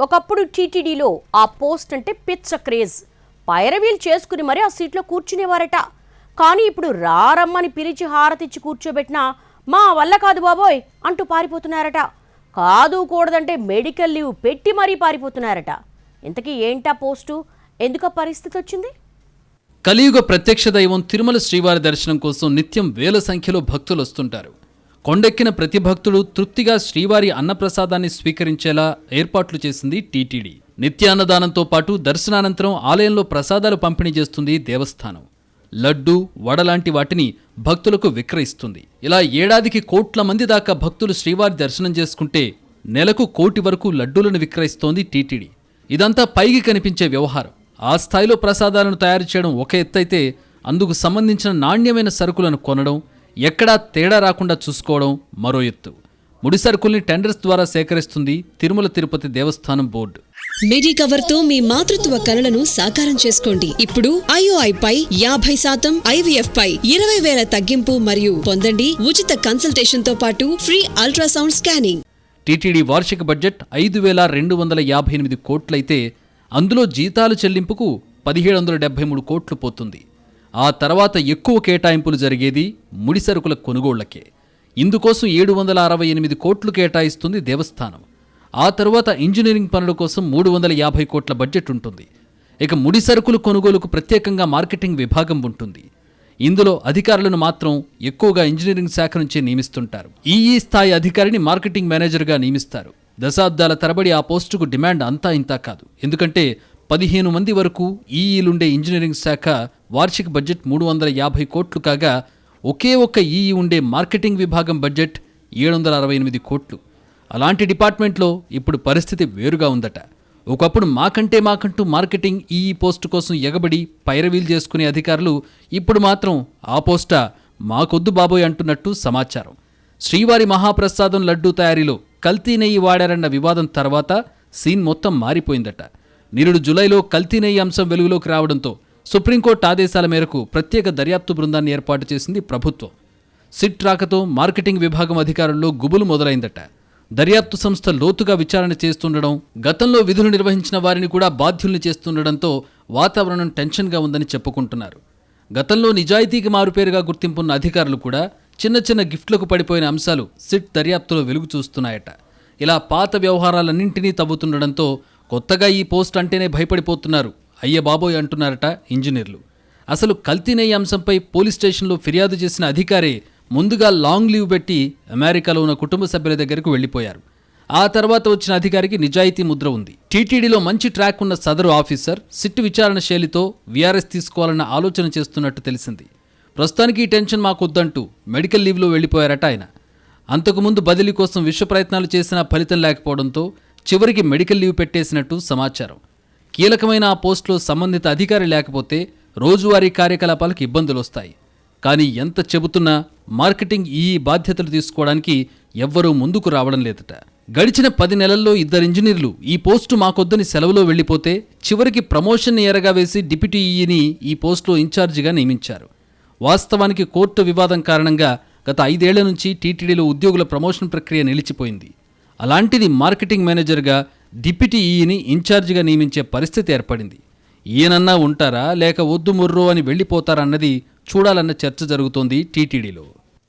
ఒకప్పుడు టీటీడీలో ఆ పోస్ట్ అంటే పిచ్చ క్రేజ్. పైరవీలు చేసుకుని మరీ ఆ సీట్లో కూర్చునేవారట. కానీ ఇప్పుడు రారమ్మని పిలిచి హారతిచ్చి కూర్చోబెట్టినా మా వల్ల కాదు బాబోయ్ అంటూ పారిపోతున్నారట. కాదు కూడదంటే మెడికల్ లీవ్ పెట్టి మరీ పారిపోతున్నారట. ఇంతకీ ఏంటా పోస్టు? ఎందుకు పరిస్థితి వచ్చింది? కలియుగ ప్రత్యక్ష దైవం తిరుమల శ్రీవారి దర్శనం కోసం నిత్యం వేల సంఖ్యలో భక్తులు వస్తుంటారు. కొండెక్కిన ప్రతి భక్తుడు తృప్తిగా శ్రీవారి అన్నప్రసాదాన్ని స్వీకరించేలా ఏర్పాట్లు చేసింది టీటీడీ. నిత్యాన్నదానంతో పాటు దర్శనానంతరం ఆలయంలో ప్రసాదాలు పంపిణీ చేస్తుంది దేవస్థానం. లడ్డు వడ లాంటి వాటిని భక్తులకు విక్రయిస్తుంది. ఇలా ఏడాదికి కోట్ల మంది దాకా భక్తులు శ్రీవారి దర్శనం చేసుకుంటే నెలకు కోటి వరకు లడ్డూలను విక్రయిస్తోంది టీటీడీ. ఇదంతా పైకి కనిపించే వ్యవహారం. ఆ స్థాయిలో ప్రసాదాలను తయారు చేయడం ఒక ఎత్తైతే అందుకు సంబంధించిన నాణ్యమైన సరుకులను కొనడం ఎక్కడా తేడా రాకుండా చూసుకోవడం మరో ఎత్తు. ముడి సరుకుల్ని టెండర్స్ ద్వారా సేకరిస్తుంది తిరుమల తిరుపతి దేవస్థానం బోర్డు. మిడి కవర్తో మీ మాతృత్వ కలలను సాకారం చేసుకోండి. ఇప్పుడు ఐఓఐ పై యాభై శాతం ఐవీఎఫ్ పై ఇరవై వేల తగ్గింపు మరియు పొందండి ఉచిత కన్సల్టేషన్తో పాటు ఫ్రీ అల్ట్రాసౌండ్ స్కానింగ్ టీటీడీ వార్షిక బడ్జెట్ ఐదు వేల రెండు వందల యాభై ఎనిమిది కోట్లయితే అందులో జీతాలు చెల్లింపుకు పదిహేడు వందల డెబ్బై మూడు కోట్లు పోతుంది. ఆ తర్వాత ఎక్కువ కేటాయింపులు జరిగేది ముడి సరుకుల కొనుగోళ్ళకే. ఇందుకోసం ఏడు వందల అరవై ఎనిమిది కోట్లు కేటాయిస్తుంది దేవస్థానం. ఆ తరువాత ఇంజనీరింగ్ పనుల కోసం మూడు వందల యాభై కోట్ల బడ్జెట్ ఉంటుంది. ఇక ముడి సరుకులు కొనుగోలుకు ప్రత్యేకంగా మార్కెటింగ్ విభాగం ఉంటుంది. ఇందులో అధికారులను మాత్రం ఎక్కువగా ఇంజనీరింగ్ శాఖ నుంచే నియమిస్తుంటారు. ఈఈ స్థాయి అధికారిని మార్కెటింగ్ మేనేజర్గా నియమిస్తారు. దశాబ్దాల తరబడి ఆ పోస్టుకు డిమాండ్ అంతా ఇంతా కాదు. ఎందుకంటే పదిహేను మంది వరకు ఈఈలుండే ఇంజనీరింగ్ శాఖ వార్షిక బడ్జెట్ మూడు వందల యాభై కోట్లు కాగా ఒకే ఒక్క ఈఈ ఉండే మార్కెటింగ్ విభాగం బడ్జెట్ ఏడు వందల అరవై ఎనిమిది కోట్లు. అలాంటి డిపార్ట్మెంట్లో ఇప్పుడు పరిస్థితి వేరుగా ఉందట. ఒకప్పుడు మాకంటే మాకంటూ మార్కెటింగ్ ఈఈ పోస్టు కోసం ఎగబడి పైరవీలు చేసుకునే అధికారులు ఇప్పుడు మాత్రం ఆ పోస్టా మాకొద్దు బాబోయ్ అంటున్నట్టు సమాచారం. శ్రీవారి మహాప్రసాదం లడ్డూ తయారీలో కల్తీ నెయ్యి వాడారన్న వివాదం తర్వాత సీన్ మొత్తం మారిపోయిందట. నిరుడు జులైలో కల్తీ అంశం వెలుగులోకి రావడంతో సుప్రీంకోర్టు ఆదేశాల మేరకు ప్రత్యేక దర్యాప్తు బృందాన్ని ఏర్పాటు చేసింది ప్రభుత్వం. సిట్ రాకతో మార్కెటింగ్ విభాగం అధికారుల్లో గుబులు మొదలైందట. దర్యాప్తు సంస్థ లోతుగా విచారణ చేస్తుండడం గతంలో విధులు నిర్వహించిన వారిని కూడా బాధ్యుల్ని చేస్తుండడంతో వాతావరణం టెన్షన్గా ఉందని చెప్పుకుంటున్నారు. గతంలో నిజాయితీకి మారుపేరుగా గుర్తింపున్న అధికారులు కూడా చిన్న చిన్న గిఫ్ట్లకు పడిపోయిన అంశాలు సిట్ దర్యాప్తులో వెలుగు చూస్తున్నాయట. ఇలా పాత వ్యవహారాలన్నింటినీ తవ్వుతుండడంతో కొత్తగా ఈ పోస్ట్ అంటేనే భయపడిపోతున్నారు. అయ్య బాబోయ్ అంటున్నారట ఇంజనీర్లు. అసలు కల్తీనే అంశంపై పోలీస్ స్టేషన్లో ఫిర్యాదు చేసిన అధికారే ముందుగా లాంగ్ లీవ్ పెట్టి అమెరికాలో ఉన్న కుటుంబ సభ్యుల దగ్గరకు వెళ్ళిపోయారు. ఆ తర్వాత వచ్చిన అధికారికి నిజాయితీ ముద్ర ఉంది. టీటీడీలో మంచి ట్రాక్ ఉన్న సదరు ఆఫీసర్ సిట్ విచారణ శైలితో వీఆర్ఎస్ తీసుకోవాలన్న ఆలోచన చేస్తున్నట్టు తెలిసింది. ప్రస్తుతానికి ఈ టెన్షన్ మాకొద్దంటూ మెడికల్ లీవ్లో వెళ్ళిపోయారట ఆయన. అంతకుముందు బదిలీ కోసం విశ్వ ప్రయత్నాలు చేసినా ఫలితం లేకపోవడంతో చివరికి మెడికల్ లీవ్ పెట్టేసినట్టు సమాచారం. కీలకమైన ఆ పోస్టులో సంబంధిత అధికారి లేకపోతే రోజువారీ కార్యకలాపాలకు ఇబ్బందులు వస్తాయి కానీ ఎంత చెబుతున్నా మార్కెటింగ్ ఈ బాధ్యతలు తీసుకోవడానికి ఎవ్వరూ ముందుకు రావడం లేదట. గడిచిన పది నెలల్లో ఇద్దరు ఇంజనీర్లు ఈ పోస్టు మాకొద్దని సెలవులో వెళ్ళిపోతే చివరికి ప్రమోషన్ ఎరగా వేసి డిప్యూటీ ఈని ఈ పోస్టులో ఇన్ఛార్జిగా నియమించారు. వాస్తవానికి కోర్టు వివాదం కారణంగా గత ఐదేళ్ళ నుంచి టీటీడీలో ఉద్యోగుల ప్రమోషన్ ప్రక్రియ నిలిచిపోయింది. అలాంటిది మార్కెటింగ్ మేనేజర్గా డిప్యూటీ ఈని ఇన్ఛార్జిగా నియమించే పరిస్థితి ఏర్పడింది. ఈయనన్నా ఉంటారా లేక వద్దు ముర్రో అని వెళ్ళిపోతారా అన్నది చూడాలన్న చర్చ జరుగుతోంది టీటీడీలో.